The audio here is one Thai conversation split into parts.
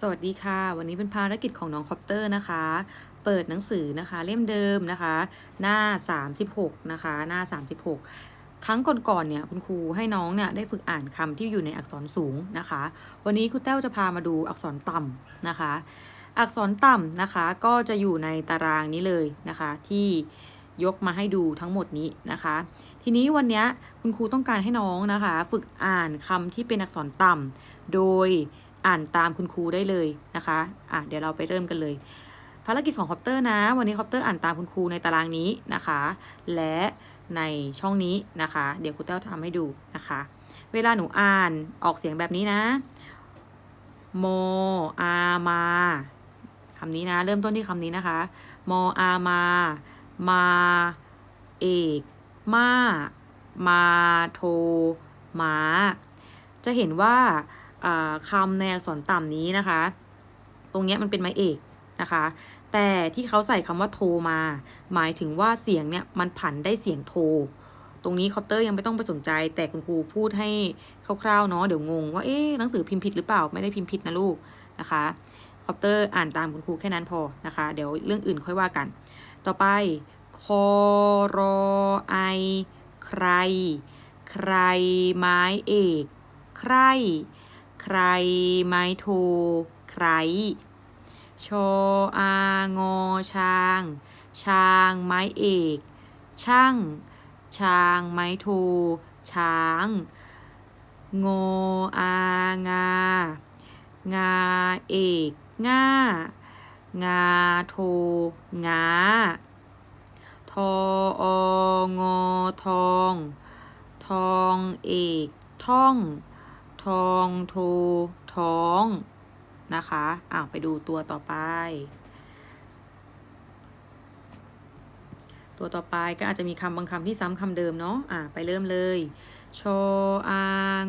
สวัสดีค่ะ วันนี้เป็นภารกิจของน้องคอปเตอร์นะคะ เปิดหนังสือนะคะ เล่มเดิมนะคะ หน้า 36 นะคะ หน้า 36 ครั้งก่อนๆเนี่ยคุณครูให้น้องเนี่ยได้ฝึกอ่านคำที่อยู่ในอักษรสูงนะคะ วันนี้ครูแต้วจะพามาดูอักษรต่ำนะคะ อักษรต่ำนะคะก็จะอยู่ในตารางนี้เลยนะคะ ที่ยกมาให้ดูทั้งหมดนี้นะคะ ทีนี้วันนี้คุณครูต้องการให้น้องนะคะ ฝึกอ่านคำที่เป็นอักษรต่ำโดย อ่านตามคุณครูได้เลยนะคะอะเดี๋ยวเราไปเริ่มกันเลย ภารกิจของคอปเตอร์นะ วันนี้คอปเตอร์อ่านตามคุณครูในตารางนี้นะคะ และในช่องนี้นะคะ เดี๋ยวครูเต้าทำให้ดูนะคะ เวลาหนูอ่านออกเสียงแบบนี้นะ โมอามาคำนี้นะ เริ่มต้นที่คำนี้นะคะ โมอามา มา เอก มา มาโท มา จะเห็นว่า คำในอักษรต่ำนี้นะคะ ตรงเนี้ยมันเป็นไม้เอกนะคะ แต่ที่เขาใส่คำว่าโทมา หมายถึงว่าเสียงเนี่ยมันผันได้เสียงโท ตรงนี้คอปเตอร์ยังไม่ต้องไปสนใจ แต่คุณครูพูดให้คร่าวๆเนาะเดี๋ยวงงว่าเอ๊ะหนังสือพิมพ์ผิดหรือเปล่าไม่ได้พิมพ์ผิดนะลูกนะคะคอปเตอร์อ่านตามคุณครูแค่นั้นพอนะคะ เดี๋ยวเรื่องอื่นค่อยว่ากัน ต่อไปคอรอไอใคร ใคร ไม้เอก ใคร ใคร ไม้โทใครชอางอช้าง ช้างไม้เอก ช่าง ช้างไม้โทช้างงออางา งาเอก ง่า งาโทงาทอองอทอง ทองเอกท่อง ทองโทท้อง นะคะอ่าไปดูตัวต่อไป ตัวต่อไปก็อาจจะมีคำบางคำที่ซ้ำคำเดิมเนาะอ่าไปเริ่มเลย ชออา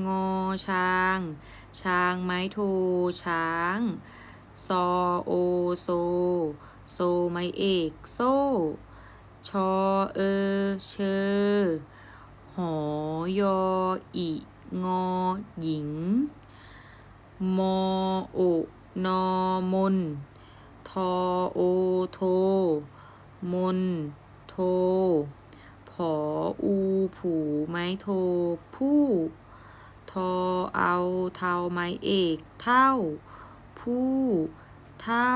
งอช้าง ช้างไม้โทช้างซอโอโซ โซไม้เอกโซชอเออเชอหอยออี งอหญิง มอโอนอมน ทอโอโท มน โท ผออูผูไม้โท ผู้ทอเอาเทาไม้เอก เท่า ผู้ เท่า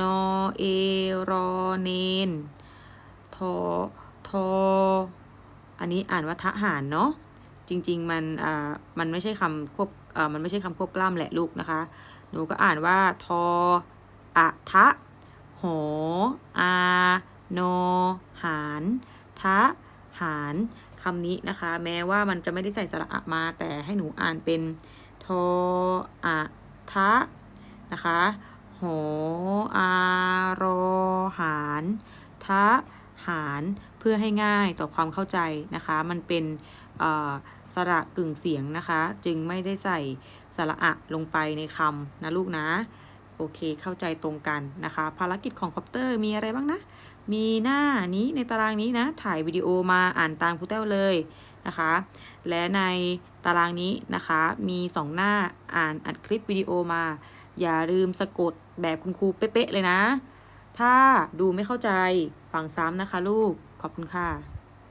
นอเอรอเนน ทอ ทอ อันนี้อ่านว่าทหารเนาะ จริง ๆ มันอ่ามันไม่ใช่คำควบอ่ามันไม่ใช่คำควบกล้ำแหละลูกนะคะ หนูก็อ่านว่า ทออะทะหออาโน หารทะหารคำนี้นะคะ แม้ว่ามันจะไม่ได้ใส่สระอะมา แต่ให้หนูอ่านเป็นทออะทะนะคะหออารหารทะ หารเพื่อให้ง่ายต่อความเข้าใจนะคะ มันเป็นสระกึ่งเสียงนะคะ จึงไม่ได้ใส่สระอะลงไปในคำนะลูกนะ โอเคเข้าใจตรงกันนะคะ ภารกิจของคอปเตอร์มีอะไรบ้างนะ มีหน้านี้ในตารางนี้นะ ถ่ายวิดีโอมาอ่านตามครูแต้วเลยนะคะ และในตารางนี้นะคะ มี 2 หน้าอ่านอัดคลิปวิดีโอมา อย่าลืมสะกดแบบคุณครูเป๊ะๆเลยนะ ถ้าดูไม่เข้าใจฟังซ้ำนะคะลูก ขอบคุณค่ะ